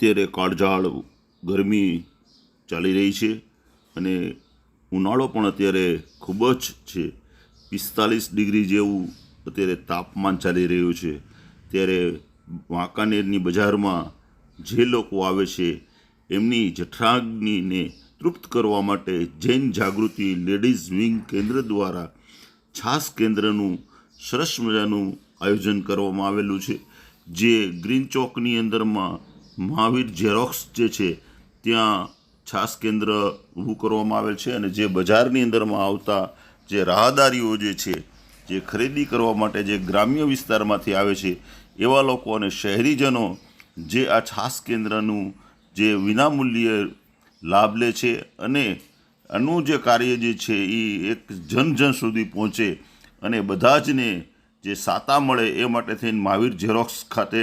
અત્યારે કાળઝાળ ગરમી ચાલી રહી છે અને ઉનાળો પણ અત્યારે ખૂબ જ છે. પિસ્તાલીસ ડિગ્રી જેવું અત્યારે તાપમાન ચાલી રહ્યું છે. ત્યારે વાંકાનેરની બજારમાં જે લોકો આવે છે, એમની જઠરાગ્નિને તૃપ્ત કરવા માટે જૈન જાગૃતિ લેડીઝ વિંગ કેન્દ્ર દ્વારા છાસ કેન્દ્રનું સરસ મજાનું આયોજન કરવામાં આવેલું છે. જે ગ્રીન ચોકની અંદરમાં મહાવીર ઝેરોક્સ જે છે, ત્યાં છાસ કેન્દ્ર ઊભું કરવામાં આવેલ છે અને જે બજારની અંદરમાં આવતા જે રાહદારીઓ જે છે, જે ખરીદી કરવા માટે જે ગ્રામ્ય વિસ્તારમાંથી આવે છે, એવા લોકો અને શહેરીજનો જે આ છાસ કેન્દ્રનું જે વિનામૂલ્યે લાભ લે છે અને આનું જે કાર્ય જે છે, એ એક જન જન સુધી પહોંચે અને બધા જને જે સાતા મળે એ માટે થઈને મહાવીર ઝેરોક્સ ખાતે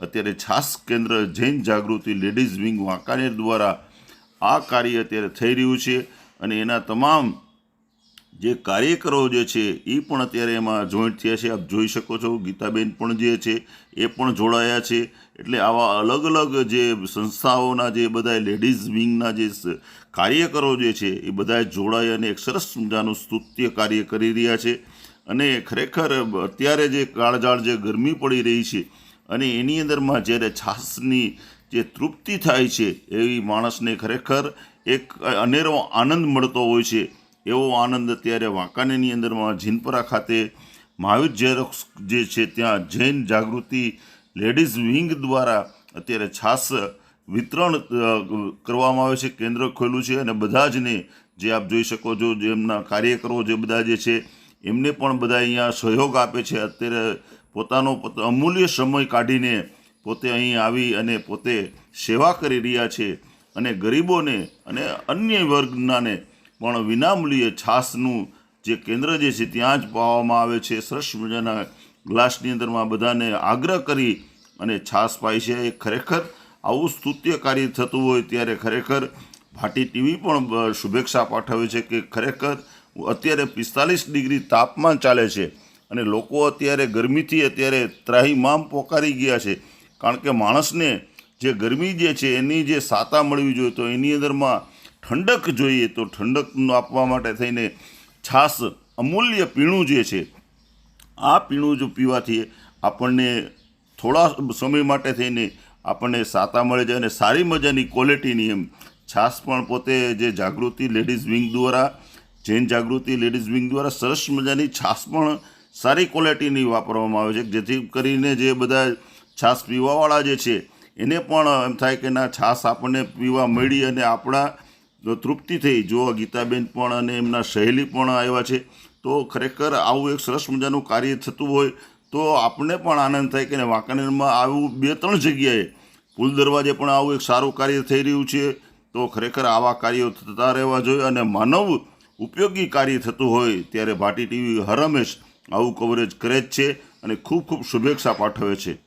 અત્યારે છાસ કેન્દ્ર જૈન જાગૃતિ લેડીઝ વિંગ વાંકાનેર દ્વારા આ કાર્ય અત્યારે થઈ રહ્યું છે અને એના તમામ જે કાર્યકરો જે છે એ પણ અત્યારે એમાં જોઈન્ટ થયા છે. આપ જોઈ શકો છો, ગીતાબેન પણ જે છે, એ પણ જોડાયા છે. એટલે આવા અલગ અલગ જે સંસ્થાઓના જે બધા લેડીઝ વિંગના જે કાર્યકરો જે છે, એ બધા જોડાઈ અને એક સરસ મજાનું સ્તુત્ય કાર્ય કરી રહ્યા છે. અને ખરેખર અત્યારે જે કાળઝાળ જે ગરમી પડી રહી છે અને એની અંદરમાં જ્યારે છાસની જે તૃપ્તિ થાય છે એવી માણસને ખરેખર એક અનેરો આનંદ મળતો હોય છે. એવો આનંદ અત્યારે વાંકાનેની અંદરમાં જીનપરા ખાતે મહાવીર ઝેરોક્સ જે છે ત્યાં જૈન જાગૃતિ લેડીઝ વિંગ દ્વારા અત્યારે છાસ વિતરણ કરવામાં આવે છે, કેન્દ્ર ખોલ્યું છે અને બધા જને જે આપ જોઈ શકો છો જે એમના કાર્યકરો જે બધા જે છે એમને પણ બધા અહીંયા સહયોગ આપે છે. અત્યારે પોતાનો અમૂલ્ય સમય કાઢીને પોતે અહીં આવી અને પોતે સેવા કરી રહ્યા છે અને ગરીબોને અને અન્ય વર્ગનાને પણ વિનામૂલ્યે છાસનું જે કેન્દ્ર જે છે ત્યાં જ પાવામાં આવે છે. સરસ મજાના ગ્લાસની અંદરમાં બધાને આગ્રહ કરી અને છાસ પાય છે. એ ખરેખર આવું સ્તુત્ય કાર્ય થતું હોય ત્યારે ખરેખર ભાટી ટીવી પણ શુભેચ્છા પાઠવે છે કે ખરેખર અત્યારે પિસ્તાલીસ ડિગ્રી તાપમાન ચાલે છે. અને લોકો અત્યારે ગરમીથી અત્યારે ત્રાહીમામ પોકારી ગયા છે. કારણ કે માણસને જે ગરમી જે છે, એની જે સાતા મળવી જોઈએ, તો એની અંદરમાં ઠંડક જોઈએ, તો ઠંડક આપવા માટે થઈને છાસ અમૂલ્ય પીણું જે છે, આ પીણું જો પીવાથી આપણને થોડા સમય માટે થઈને આપણને સાતા મળે છે અને સારી મજાની ક્વોલિટીની એમ છાસ પણ પોતે જે જાગૃતિ લેડીઝ વિંગ દ્વારા, જૈન જાગૃતિ લેડીઝ વિંગ દ્વારા સરસ મજાની છાસ પણ સારી ક્વોલિટીની વાપરવામાં આવે છે, જેથી કરીને જે બધા છાસ પીવાવાળા જે છે, એને પણ એમ થાય કે ના છાસ આપણને પીવા મળી અને આપણા તૃપ્તિ થઈ, જો ગીતાબેન પણ અને એમના સહેલી પણ આવ્યા છે, તો ખરેખર આવું એક સરસ મજાનું કાર્ય થતું હોય, તો આપણને પણ આનંદ થાય કે વાંકાનેરમાં આવું બે ત્રણ જગ્યાએ પુલ દરવાજે પણ આવું એક સારું કાર્ય થઈ રહ્યું છે, તો ખરેખર આવા કાર્યો થતા રહેવા જોઈએ અને માનવ ઉપયોગી કાર્ય થતું હોય, ત્યારે ભાટી ટીવી હર હંમેશ આવું કવરેજ કરે જ છે અને ખૂબ ખૂબ શુભેચ્છા પાઠવે છે.